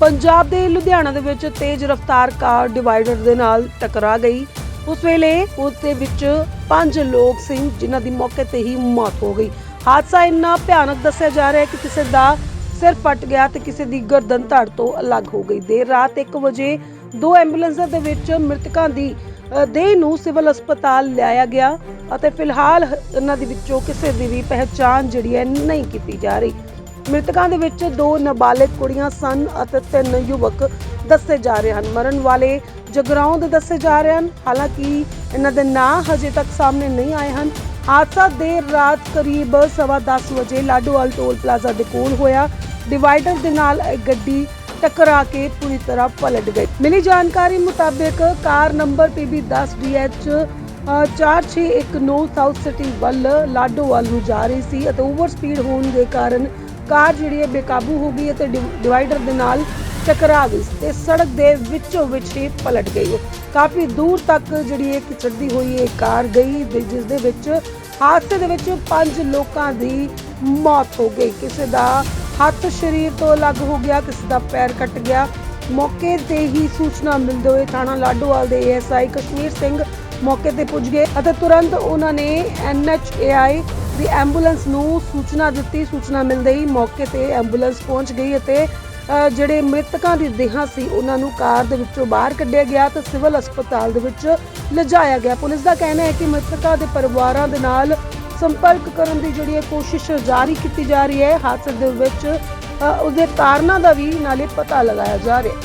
ਪੰਜਾਬ ਦੇ ਲੁਧਿਆਣਾ ਦੇ ਵਿੱਚ ਤੇਜ਼ ਰਫ਼ਤਾਰ ਕਾਰ ਡਿਵਾਈਡਰ ਦੇ ਨਾਲ ਟਕਰਾ ਗਈ। ਉਸ ਵੇਲੇ ਉਸ ਦੇ ਵਿੱਚ ਪੰਜ ਲੋਕ ਸੀ, ਜਿਨ੍ਹਾਂ ਦੀ ਮੌਕੇ ਤੇ ਹੀ ਮੌਤ ਹੋ ਗਈ। ਹਾਦਸਾ ਇੰਨਾ ਭਿਆਨਕ ਦੱਸਿਆ ਜਾ ਰਿਹਾ ਹੈ ਕਿ ਕਿਸੇ ਦਾ ਸਿਰ ਫਟ ਗਿਆ ਤੇ ਕਿਸੇ ਦੀ ਗਰਦਨ ਧੜ ਤੋਂ ਅਲੱਗ ਹੋ ਗਈ। ਦੇਰ ਰਾਤ 1 ਵਜੇ ਦੋ ਐਂਬੂਲੈਂਸਾਂ ਦੇ ਵਿੱਚ ਮ੍ਰਿਤਕਾਂ ਦੀ ਦੇਹ ਨੂੰ ਸਿਵਲ ਹਸਪਤਾਲ ਲਿਆਇਆ ਗਿਆ ਅਤੇ ਫਿਲਹਾਲ ਇਹਨਾਂ ਦੇ ਵਿੱਚੋਂ ਕਿਸੇ ਦੀ ਵੀ ਪਹਿਚਾਣ ਜਿਹੜੀ ਹੈ ਨਹੀਂ ਕੀਤੀ ਜਾ ਰਹੀ। ਮ੍ਰਿਤਕਾਂ ਦੇ ਵਿੱਚ ਦੋ ਨਾਬਾਲਗ ਕੁੜੀਆਂ ਸਨ ਅਤੇ ਤਿੰਨ ਯੁਵਕ ਦੱਸੇ ਜਾ ਰਹੇ ਹਨ। ਮਰਨ ਵਾਲੇ ਜਗਰਾਉਂ ਦੇ ਦੱਸੇ ਜਾ ਰਹੇ ਹਨ। ਹਾਲਾਂਕਿ ਇਹਨਾਂ ਦੇ ਨਾਂ ਹਜੇ ਤੱਕ ਸਾਹਮਣੇ ਨਹੀਂ ਆਏ ਹਨ। ਹਾਦਸਾ ਦੇਰ ਰਾਤ ਕਰੀਬ 10:30 ਵਜੇ ਲਾਡੋਵਾਲ ਟੋਲ ਪਲਾਜ਼ਾ ਦੇ ਕੋਲ ਹੋਇਆ। ਡਿਵਾਈਡਰ ਦੇ ਨਾਲ ਗੱਡੀ ਟਕਰਾ ਕੇ ਪੂਰੀ ਤਰ੍ਹਾਂ ਪਲਟ ਗਈ। ਮਿਲੀ ਜਾਣਕਾਰੀ ਮੁਤਾਬਕ car number PB10DH 4619 south city ਵੱਲ ਲਾਡੋਵਾਲ ਨੂੰ ਜਾ ਰਹੀ ਸੀ ਅਤੇ ਓਵਰ ਸਪੀਡ ਹੋਣ ਦੇ ਕਾਰਨ ਕਾਰ ਜਿਹੜੀ ਹੈ ਬੇਕਾਬੂ ਹੋ ਗਈ ਅਤੇ ਡਿਵਾਈਡਰ ਦੇ ਨਾਲ ਟਕਰਾ ਗਈ ਤੇ ਸੜਕ ਦੇ ਵਿੱਚੋਂ ਵਿੱਚ ਹੀ ਪਲਟ ਗਈ ਕਾਫੀ ਦੂਰ ਤੱਕ ਜਿਹੜੀ ਇਹ ਚੜਦੀ ਹੋਈ ਇਹ ਕਾਰ ਗਈ ਜਿਸ ਦੇ ਵਿੱਚ ਹਾਦਸੇ ਦੇ ਵਿੱਚ ਪੰਜ ਲੋਕਾਂ ਦੀ ਮੌਤ ਹੋ ਗਈ। ਕਿਸੇ ਦਾ ਹੱਥ ਸਰੀਰ ਤੋਂ ਅਲੱਗ ਹੋ ਗਿਆ, ਕਿਸੇ ਦਾ ਪੈਰ ਕੱਟ ਗਿਆ। ਮੌਕੇ ਤੇ ਹੀ ਸੂਚਨਾ ਮਿਲਦੇ ਹੋਏ ਥਾਣਾ ਲਾਡੋਵਾਲ ਦੇ ਏਐਸਆਈ ਕਸ਼ਮੀਰ ਸਿੰਘ ਮੌਕੇ ਤੇ ਪੁੱਜ ਗਏ ਅਤੇ ਤੁਰੰਤ ਉਹਨਾਂ ਨੇ ਐਨਐਚਏਆਈ ਦੀ ਐਂਬੂਲੈਂਸ ਨੂੰ ਸੂਚਨਾ ਦਿੱਤੀ, ਸੂਚਨਾ ਮਿਲਦੇ ਹੀ ਮੌਕੇ ਤੇ ਐਂਬੂਲੈਂਸ ਪਹੁੰਚ ਗਈ ਅਤੇ ਜਿਹੜੇ ਮ੍ਰਿਤਕਾਂ ਦੀ ਦੇਹਾਂ ਸੀ, ਉਹਨਾਂ ਨੂੰ ਕਾਰ ਦੇ ਵਿੱਚੋਂ ਬਾਹਰ ਕੱਢਿਆ ਗਿਆ ਤੇ ਸਿਵਲ ਹਸਪਤਾਲ ਦੇ ਵਿੱਚ ਲਿਜਾਇਆ ਗਿਆ। ਪੁਲਿਸ ਦਾ ਕਹਿਣਾ ਹੈ ਕਿ ਮ੍ਰਿਤਕਾਂ ਦੇ ਪਰਿਵਾਰਾਂ ਦੇ ਨਾਲ ਸੰਪਰਕ ਕਰਨ ਦੀ ਜਿਹੜੀ ਹੈ ਕੋਸ਼ਿਸ਼ ਜਾਰੀ ਕੀਤੀ ਜਾ ਰਹੀ ਹੈ, ਹਾਦਸੇ ਦੇ ਵਿੱਚ ਉਸਦੇ ਕਾਰਨਾਂ ਦਾ ਵੀ ਨਾਲੇ ਪਤਾ ਲਗਾਇਆ ਜਾ ਰਿਹਾ ਹੈ।